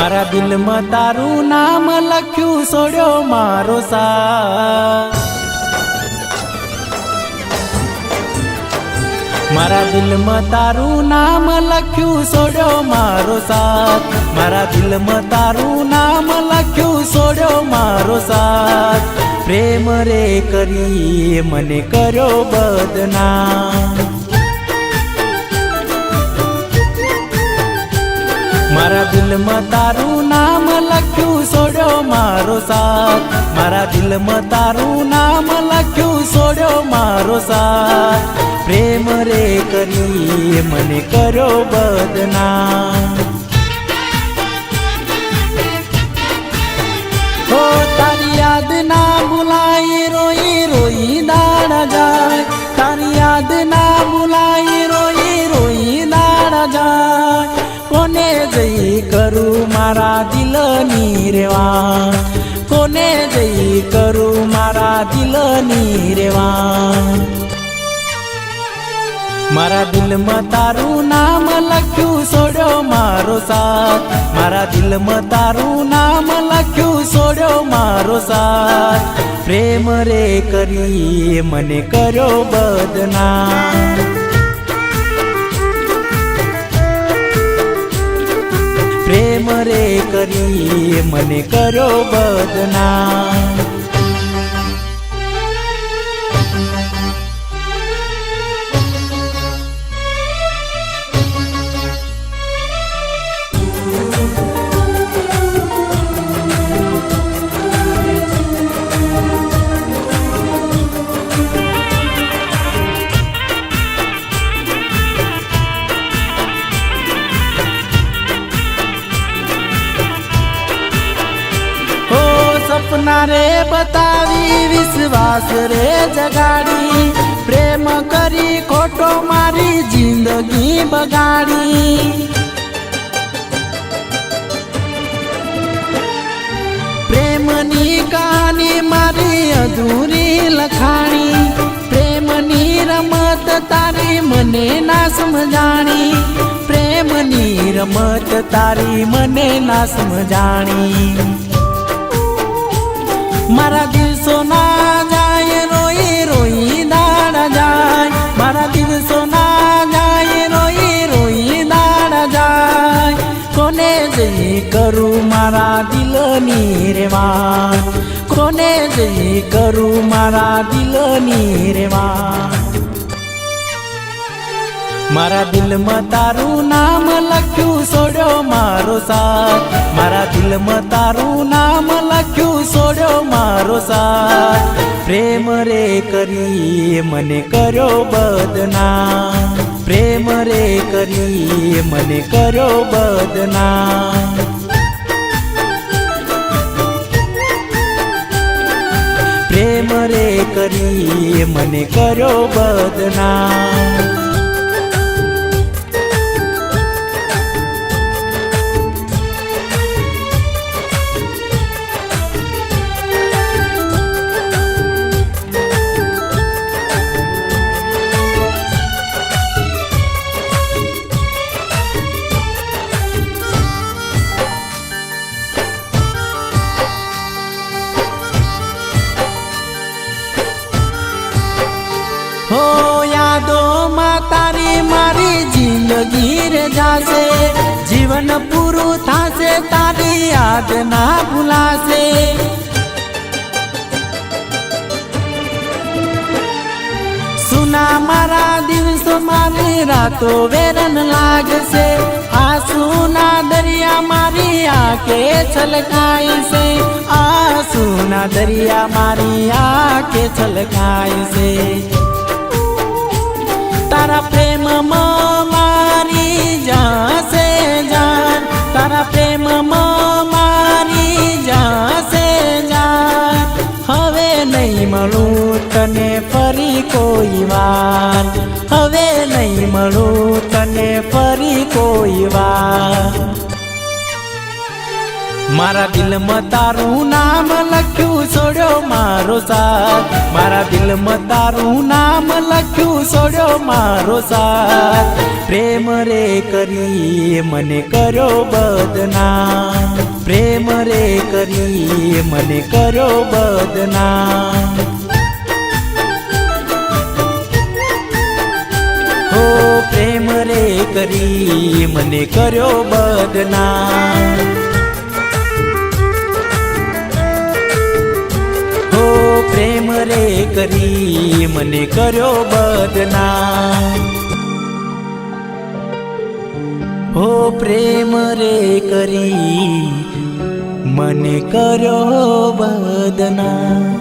મારા દિલમાં તારું નામ લખ્યું, સોડ્યો મારો સા મારા દિલમાં તારું નામ લખ્યું, સોડ્યો મારો સાથ. મારા દિલમાં તારું નામ લખ્યું, સોડ્યો મારો સાથ. પ્રેમ રે કરી, મને કર્યો બદનામ. મારા દિલમાં તારું નામ લખ્યું છોડ્યો મારો સાથ. મારા દિલમાં તારું નામ લખ્યું છોડ્યો મારો સાથ. પ્રેમ રે કરી, મને કરો બદનામ. કરું મારા દિલની રેવા કોને જઈ કરું મારા દિલની રેવા મારા દિલમાં તારું નામ લખ્યું સોડ્યો મારો સાથ. મારા દિલમાં તારું નામ લખ્યું સોડ્યો મારો સાથ. પ્રેમ રે કરી, મને કર્યો બદનામ. રે કરી મને કર્યો બદનામ. સપના રે બતાવી વિશ્વાસ રે જગાડી પ્રેમ કરી ખોટો મારી જિંદગી બગાડી પ્રેમની કહાની મારી અધૂરી લખાણી પ્રેમની રમત તારી મને ના સમજાણી પ્રેમની રમત તારી મને ના સમજાણી મારા દિવસો ના જાય રોઈ રોઈ દાડા જાય. મારા દિવસો ના જાય રોઈ રોઈ દાડા જાય. કોને જઈ કરું મારા દિલની રેવા કોને જઈ કરું મારા દિલની રેવા મારા દિલમાં તારું નામ લખ્યું સોડ્યો મારો સાથ. મારા દિલમાં તારું નામ લખ્યું સોડ્યો મારો સાથ. પ્રેમ રે કરી મને કર્યો બદના પ્રેમ રે કરી મને કર્યો બદના પ્રેમ રે કરી મને કર્યો બદનામ. જિંદગી રે જાશે જીવન પૂરું થાશે તારી યાદ ના ભૂલાશે સુના મારા દિવસો મારી રાતો વેરન લાગશે આંસુના દરિયા મારી આંખે છલકાય છે આંસુના દરિયા મારી આંખે છલકાય છે તારા મારા દિલમાં તારું નામ લખ્યું છોડ્યો મારો સાથ. મારા દિલમાં તારું નામ લખ્યું છોડ્યો મારો સાથ. પ્રેમ રે કરી મને કરો બદના પ્રેમ રે કરી મને કરો બદના પ્રેમ રે કરી મને કર્યો બદના પ્રેમ રે કરી મને કર્યો બદના હો પ્રેમ રે કરી મને કર્યો બદના